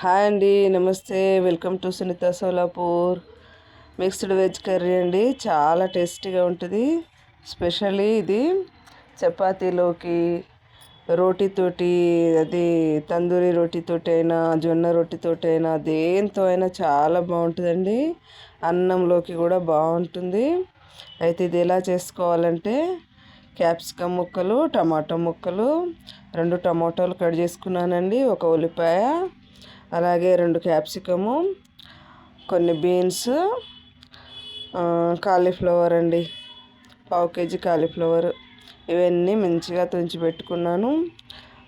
Hi అండి నమస్తే. Welcome to Sunitha Solapur. Mixed veg curry అండి. చాలా టేస్టీగా ఉంటుంది. స్పెషల్లీ ఇది చపాతీలోకి రోటీతోటి అది తందూరి రోటీతోటి అయినా జొన్న రోటీతోటి అయినా దేంతో అయినా చాలా బాగుంటుందండి. అన్నంలోకి కూడా బాగుంటుంది. అయితే ఇది ఎలా చేసుకోవాలంటే క్యాప్సికమ్ ముక్కలు టమాటో ముక్కలు రెండు టమాటోలు కట్ చేసుకున్నానండి. ఒక ఉల్లిపాయ అలాగే రెండు క్యాప్సికము కొన్ని బీన్స్ కాలీఫ్లవర్ అండి. పావు కేజీ కాలీఫ్లవర్. ఇవన్నీ మంచిగా తుంచి పెట్టుకున్నాను.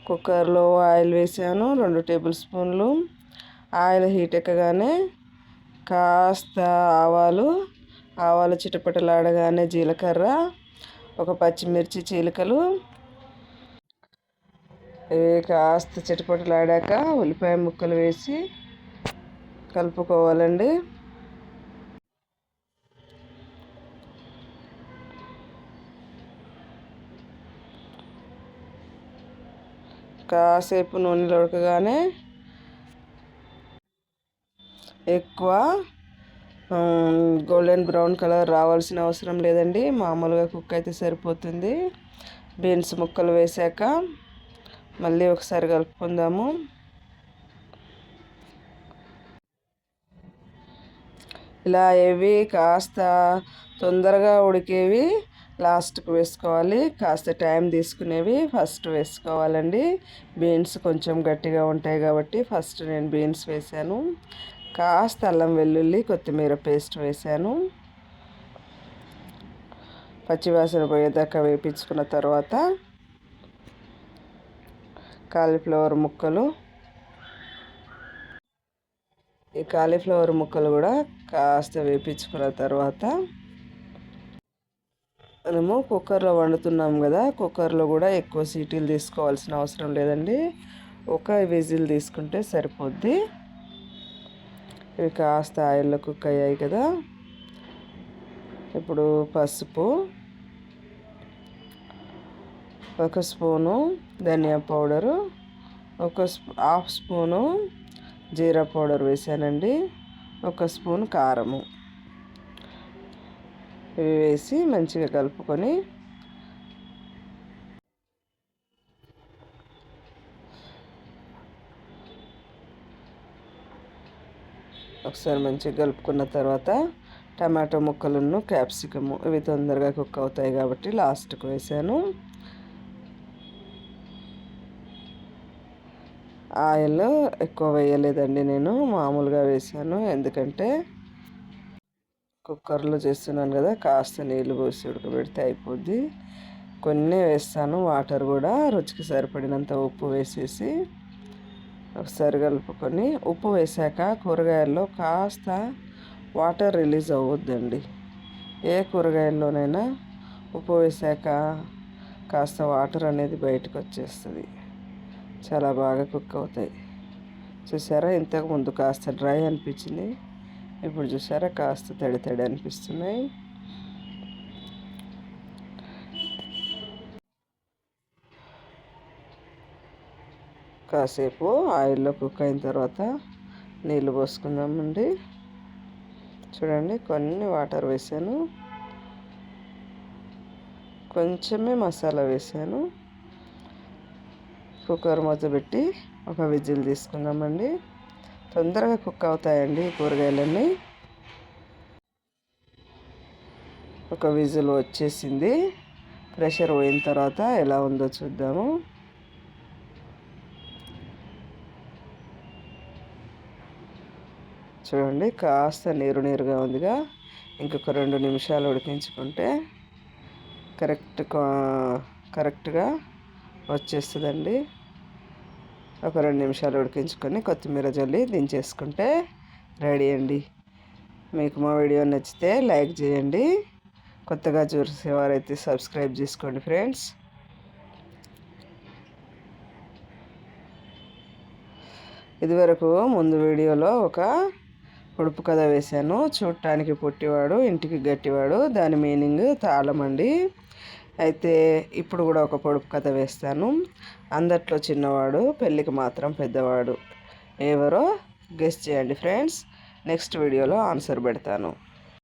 కుక్కర్లో ఆయిల్ వేసాను రెండు టేబుల్ స్పూన్లు. ఆయిల్ హీట్ ఎక్కగానే కాస్త ఆవాలు ఆవాలు చిటపటలాడగానే జీలకర్ర ఒక పచ్చిమిర్చి చీలికలు ఇవి కాస్త చిటపటలాడాక ఉల్లిపాయ ముక్కలు వేసి కలుపుకోవాలండి. కాసేపు నూనెలో ఉడకగానే ఎక్కువ గోల్డెన్ బ్రౌన్ కలర్ రావాల్సిన అవసరం లేదండి. మామూలుగా కుక్ అయితే సరిపోతుంది. బీన్స్ ముక్కలు వేసాక మళ్ళీ ఒకసారి కలుపుకుందాము. ఇలా ఏవి కాస్త తొందరగా ఉడికేవి లాస్ట్కి వేసుకోవాలి. కాస్త టైం తీసుకునేవి ఫస్ట్ వేసుకోవాలండి. బీన్స్ కొంచెం గట్టిగా ఉంటాయి కాబట్టి ఫస్ట్ నేను బీన్స్ వేసాను. కాస్త అల్లం వెల్లుల్లి కొత్తిమీర పేస్ట్ వేసాను. పచ్చివాసన పోయేదాకా వేపించుకున్న తర్వాత కాలీఫ్లవర్ ముక్కలు. ఈ కాలీఫ్లవర్ ముక్కలు కూడా కాస్త వేపించుకున్న తర్వాత మనము కుక్కర్లో వండుతున్నాం కదా కుక్కర్లో కూడా ఎక్కువ సీటీలు తీసుకోవాల్సిన అవసరం లేదండి. ఒక విజిల్ తీసుకుంటే సరిపోద్ది. ఇవి కాస్త ఆయిల్లో కుక్ అయ్యాయి కదా. ఇప్పుడు పసుపు ఒక స్పూను ధనియా పౌడరు ఒక హాఫ్ స్పూను జీరా పౌడర్ వేసానండి ఒక స్పూన్ కారము. ఇవి వేసి మంచిగా కలుపుకొని ఒకసారి మంచిగా కలుపుకున్న తర్వాత టమాటో ముక్కలను క్యాప్సికము ఇవి తొందరగా కుక్ అవుతాయి కాబట్టి లాస్ట్కి వేసాను. ఆయిల్ ఎక్కువ వేయలేదండి నేను మామూలుగా వేసాను. ఎందుకంటే కుక్కర్లో చేస్తున్నాను కదా కాస్త నీళ్ళు పోసి ఉడకబెడితే అయిపోద్ది. కొన్ని వేస్తాను వాటర్ కూడా రుచికి సరిపడినంత ఉప్పు వేసేసి ఒకసారి కలుపుకొని ఉప్పు వేసాక కూరగాయల్లో కాస్త వాటర్ రిలీజ్ అవ్వద్దండి. ఏ కూరగాయల్లోనైనా ఉప్పు వేసాక కాస్త వాటర్ అనేది బయటకు వచ్చేస్తుంది. చాలా బాగా కుక్ అవుతాయి. చూసారా? ఇంతకు ముందు కాస్త డ్రై అనిపించింది. ఇప్పుడు చూసారా? కాస్త తడి తడి అనిపిస్తున్నాయి. కాసేపు ఆయిల్లో కుక్ అయిన తర్వాత నీళ్ళు పోసుకుందామండి. చూడండి కొన్ని వాటర్ వేసాను. కొంచెమే మసాలా వేసాను. కుక్కర్ మూత పెట్టి ఒక విజిల్ తీసుకుందామండి. తొందరగా కుక్ అవుతాయండి కూరగాయలన్నీ. ఒక విజిల్ వచ్చేసింది. ప్రెషర్ పోయిన తర్వాత ఎలా ఉందో చూద్దాము. చూడండి కాస్త నీరు నీరుగా ఉందిగా. ఇంకొక రెండు నిమిషాలు ఉడికించుకుంటే కరెక్ట్ కరెక్ట్గా వచ్చేస్తుందండి. ఒక రెండు నిమిషాలు ఉడికించుకొని కొత్తిమీర జల్లి దించేసుకుంటే రెడీ అండి. మీకు మా వీడియో నచ్చితే లైక్ చేయండి. కొత్తగా చూసేవారైతే సబ్స్క్రైబ్ చేసుకోండి ఫ్రెండ్స్. ఇదివరకు ముందు వీడియోలో ఒక పొడుపు కథ వేశాను. చూడటానికి పుట్టివాడు ఇంటికి గట్టివాడు దాని మీనింగ్ తాళమండి అయితే ఇప్పుడు కూడా ఒక పొడుపు కథ వేస్తాను. అందట్లో చిన్నవాడు పెళ్ళికి మాత్రం పెద్దవాడు. ఎవరో గెస్ట్ చేయండి ఫ్రెండ్స్. నెక్స్ట్ వీడియోలో ఆన్సర్ పెడతాను.